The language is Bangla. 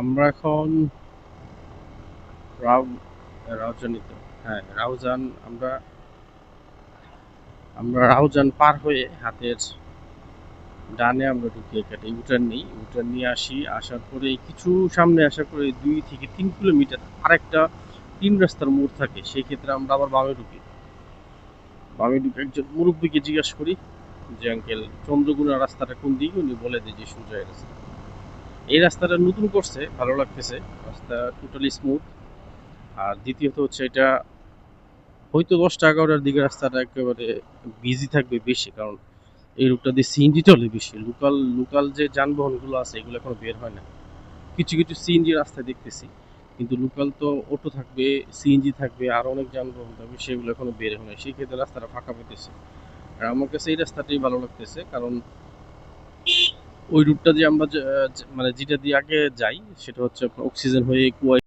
আমরা এখন রাউ, রাউজানিতে হ্যাঁ রাউজান, আমরা আমরা রাউজান পার হয়ে হাতের ডানে আমরা ঢুকি এখানে ইউটার্ন নেই ইউটার্ন নিয়ে আসি, আসার পরে কিছু সামনে আসার পরে দুই থেকে তিন কিলোমিটার আরেকটা তিন রাস্তার মোড় থাকে, সেই ক্ষেত্রে আমরা আবার বামে ঢুকি। বামে ঢুকে একজন মুরব্বীকে জিজ্ঞাসা করি, যে, আঙ্কেল চন্দ্রগুনা রাস্তাটা কোন দিকে? উনি বলে দেয় যে সোজা রাস্তা। এই রাস্তাটা নতুন করছে, ভালো লাগতেছে। রাস্তা টোটালি স্মুথ আর দ্বিতীয়ত হচ্ছে এটা, হয়তো দশটা এগারোটার দিকে রাস্তাটা একেবারে বিজি থাকবে বেশি, কারণ এই রুটটা দিয়ে সিএনজি চলে বেশি। লোকাল লোকাল যে যানবাহনগুলো আছে, এগুলো এখনও বের হয় না। কিছু কিছু সিএনজি রাস্তায় দেখতেছি, কিন্তু লোকাল তো অটো থাকবে সিএনজি থাকবে, আর অনেক যানবাহন থাকবে, সেগুলো এখনও বের হয় না সেই ক্ষেত্রে রাস্তাটা ফাঁকা পেতেছে আর আমার কাছে এই রাস্তাটাই ভালো লাগতেছে, কারণ ওই রুটটা দিয়ে আমরা মানে যেটা দিয়ে আগে যাই, সেটা হচ্ছে আপনার অক্সিজেন হয়ে কুয়াই